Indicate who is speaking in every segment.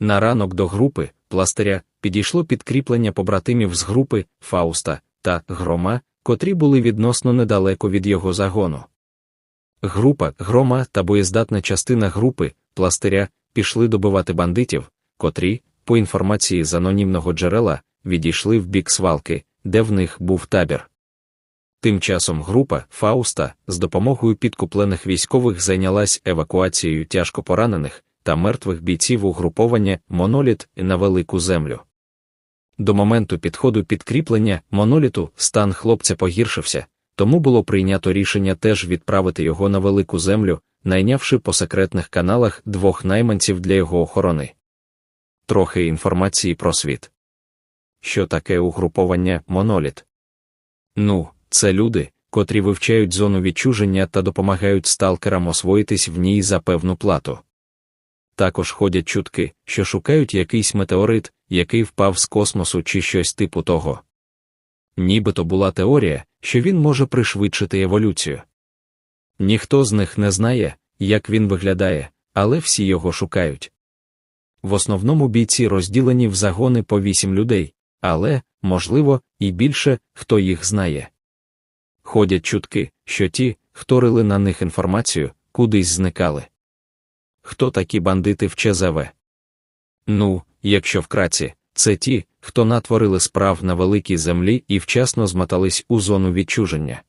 Speaker 1: На ранок до групи пластиря підійшло підкріплення побратимів з групи Фауста та Грома, котрі були відносно недалеко від його загону. Група Грома та боєздатна частина групи пластиря пішли добивати бандитів, котрі, по інформації з анонімного джерела, відійшли в бік свалки, де в них був табір. Тим часом група Фауста з допомогою підкуплених військових зайнялась евакуацією тяжко поранених та мертвих бійців угруповання Моноліт на велику землю. До моменту підходу підкріплення моноліту стан хлопця погіршився, тому було прийнято рішення теж відправити його на велику землю, найнявши по секретних каналах двох найманців для його охорони. Трохи інформації про світ. Що таке угруповання моноліт? Ну, це люди, котрі вивчають зону відчуження та допомагають сталкерам освоїтись в ній за певну плату. Також ходять чутки, що шукають якийсь метеорит, який впав з космосу чи щось типу того. Нібито була теорія, що він може пришвидшити еволюцію. Ніхто з них не знає, як він виглядає, але всі його шукають. В основному бійці розділені в загони по вісім людей, але, можливо, і більше хто їх знає. Ходять чутки, що ті, хто рили на них інформацію, кудись зникали. Хто такі бандити в ЧЗВ? Ну, якщо вкратці, це ті, хто натворили справ на великій землі і вчасно змотались у зону відчуження.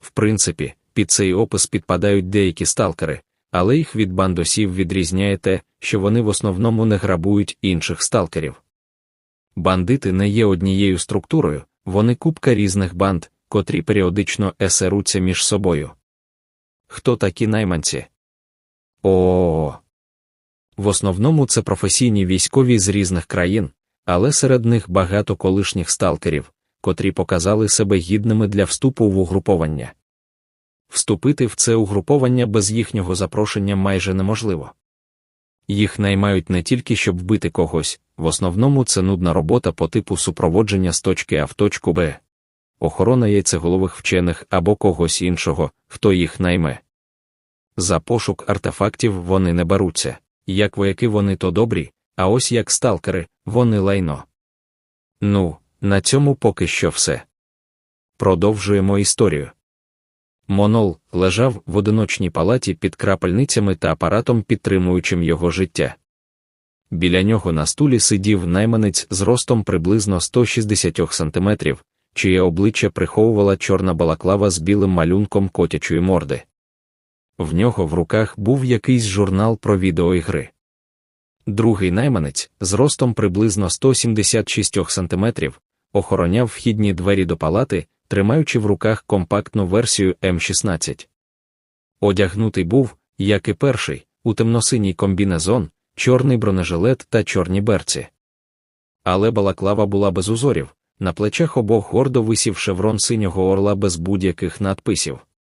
Speaker 1: В принципі, під цей опис підпадають деякі сталкери, але їх від бандосів відрізняє те, що вони в основному не грабують інших сталкерів. Бандити не є однією структурою, вони купка різних банд, котрі періодично есеруться між собою. Хто такі найманці? О. В основному це професійні військові з різних країн, але серед них багато колишніх сталкерів, котрі показали себе гідними для вступу в угруповання. Вступити в це угруповання без їхнього запрошення майже неможливо. Їх наймають не тільки щоб вбити когось, в основному це нудна робота по типу супроводження з точки А в точку Б, охорона яйцеголових вчених або когось іншого, хто їх найме. За пошук артефактів вони не беруться, як вояки вони то добрі, а ось як сталкери, вони лайно. Ну, на цьому поки що все. Продовжуємо історію. Монол лежав в одиночній палаті під крапельницями та апаратом, підтримуючим його життя. Біля нього на стулі сидів найманець з ростом приблизно 160 см, чиє обличчя приховувала чорна балаклава з білим малюнком котячої морди. В нього в руках був якийсь журнал про відеоігри. Другий найманець з ростом приблизно 176 см, охороняв вхідні двері до палати, тримаючи в руках компактну версію М16. Одягнутий був, як і перший, у темносиній комбінезон, чорний бронежилет та чорні берці. Але балаклава була без узорів, на плечах обох гордо висів шеврон синього орла без будь-яких надписів.